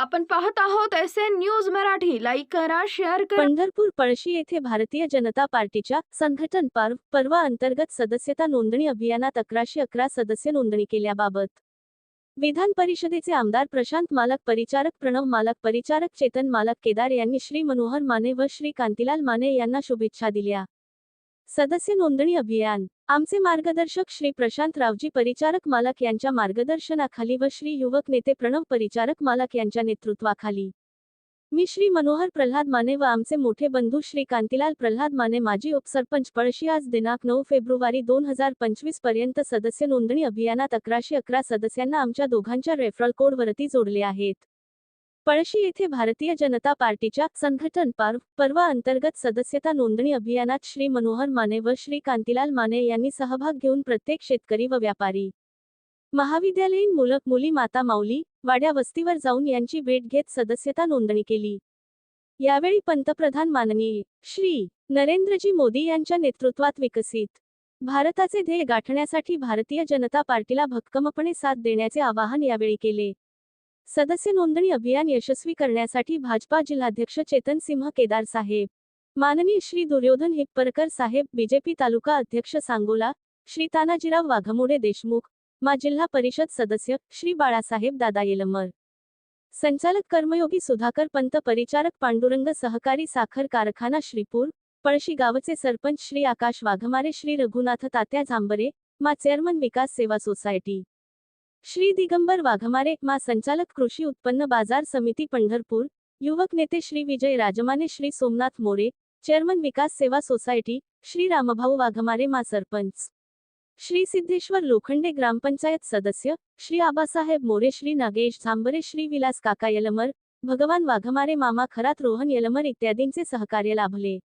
आपण पाहत आहोत S N news Marathi. Like करा शेअर करा. पंढरपूर पळशी येथे भारतीय जनता पार्टीच्या संघटन पर्व पर्वा अंतर्गत सदस्यता नोंदणी अभियानात अकराशे अकरा सदस्य नोंदणी केल्याबाबत. विधान परिषदेचे आमदार प्रशांत मालक परिचारक प्रणव मालक परिचारक चेतन मालक केदार यांनी श्री मनोहर माने व श्री कांतीलाल माने यांना शुभेच्छा दिल्या. सदस्य नोंदणी अभियान. आमचे मार्गदर्शक श्री प्रशांत रावजी परिचारक मालक यांच्या मार्गदर्शनाखाली व श्री युवक नेते प्रणव परिचारक मालक यांच्या नेतृत्वाखाली. मी श्री मनोहर प्रल्हाद माने व आमचे मोठे बंधू श्री कांतीलाल प्रल्हाद माने माजी उपसरपंच पळशी आज दिनांक नऊ फेब्रुवारी दोन हजार पंचवीसपर्यंत सदस्य नोंदणी अभियानात अकराशे अकरा सदस्यांना आमच्या दोघांच्या रेफरल कोडवरती जोडले आहेत. पळशी येथे भारतीय जनता पार्टीच्या संघटन पर्व पर्वा अंतर्गत सदस्यता नोंदणी अभियानात श्री मनोहर माने व श्री कांतीलाल माने यांनी सहभाग घेऊन प्रत्येक शेतकरी व व्यापारी महाविद्यालयीन मुलं मुली माता माऊली वाड्या वस्तीवर जाऊन यांची भेट घेत सदस्यता नोंदणी केली. यावेळी पंतप्रधान माननीय श्री नरेंद्रजी मोदी यांच्या नेतृत्वात विकसित भारताचे ध्येय गाठण्यासाठी भारतीय जनता पार्टीला भक्कमपणे साथ देण्याचे आवाहन यावेळी केले. सदस्य नोंदणी अभियान यशस्वी करण्यासाठी भाजपा जिल्हाध्यक्ष चेतन सिंह केदार साहेब माननीय श्री दुर्योधन हिप्परकर साहेब बीजेपी तालुका अध्यक्ष सांगोला श्री तानाजीराव वाघमोडे देशमुख मा जिल्हा परिषद सदस्य श्री बाळासाहेब दादा येलमर. संचालक कर्मयोगी सुधाकर पंत परिचारक पांडुरंग सहकारी साखर कारखाना श्रीपूर पळशी गावचे सरपंच श्री आकाश वाघमारे श्री रघुनाथ तात्या झांबरे मा चेअरमन विकास सेवा सोसायटी. श्री दिगंबर वाघमारे मा संचालक कृषी उत्पन्न बाजार समिती पंढरपूर युवक नेते श्री विजय राजमाने श्री सोमनाथ मोरे चेअरमन विकास सेवा सोसायटी श्री रामभाऊ वाघमारे मा सरपंच. श्री सिद्धेश्वर लोखंडे ग्रामपंचायत सदस्य श्री आबासाहेब मोरे श्री नागेश झांबरे श्री विलास काका यलमर भगवान वाघमारे मामा खरात रोहन यलमर इत्यादींचे सहकार्य लाभले.